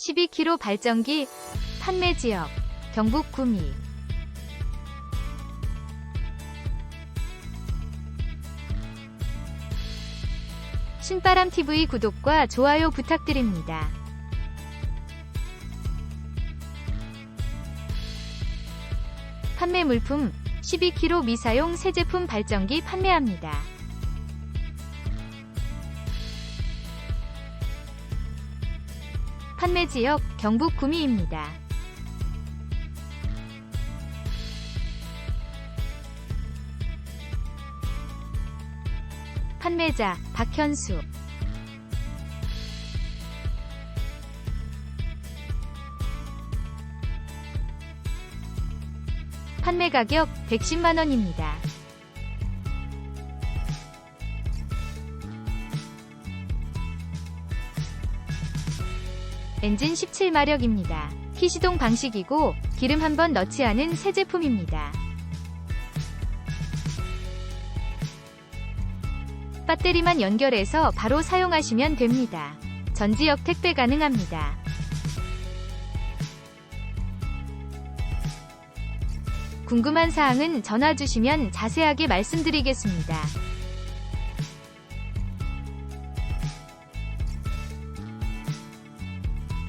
12kg 발전기 판매 지역 경북 구미 신바람TV 구독과 좋아요 부탁드립니다. 판매 물품 12kg 미사용 새 제품 발전기 판매합니다. 판매 지역 경북 구미입니다. 판매자 박현수 판매 가격 110만원입니다. 엔진 17마력입니다. 키시동 방식이고 기름 한 번 넣지 않은 새 제품입니다. 배터리만 연결해서 바로 사용하시면 됩니다. 전 지역 택배 가능합니다. 궁금한 사항은 전화 주시면 자세하게 말씀드리겠습니다.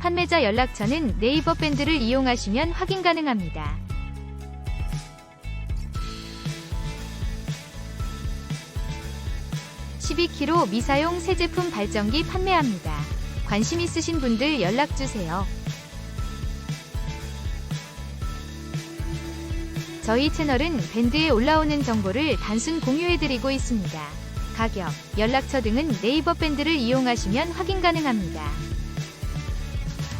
판매자 연락처는 네이버 밴드를 이용하시면 확인 가능합니다. (12kg) 미사용 새 제품 발전기 판매합니다. 관심 있으신 분들 연락주세요. 저희 채널은 밴드에 올라오는 정보를 단순 공유해드리고 있습니다. 가격, 연락처 등은 네이버 밴드를 이용하시면 확인 가능합니다.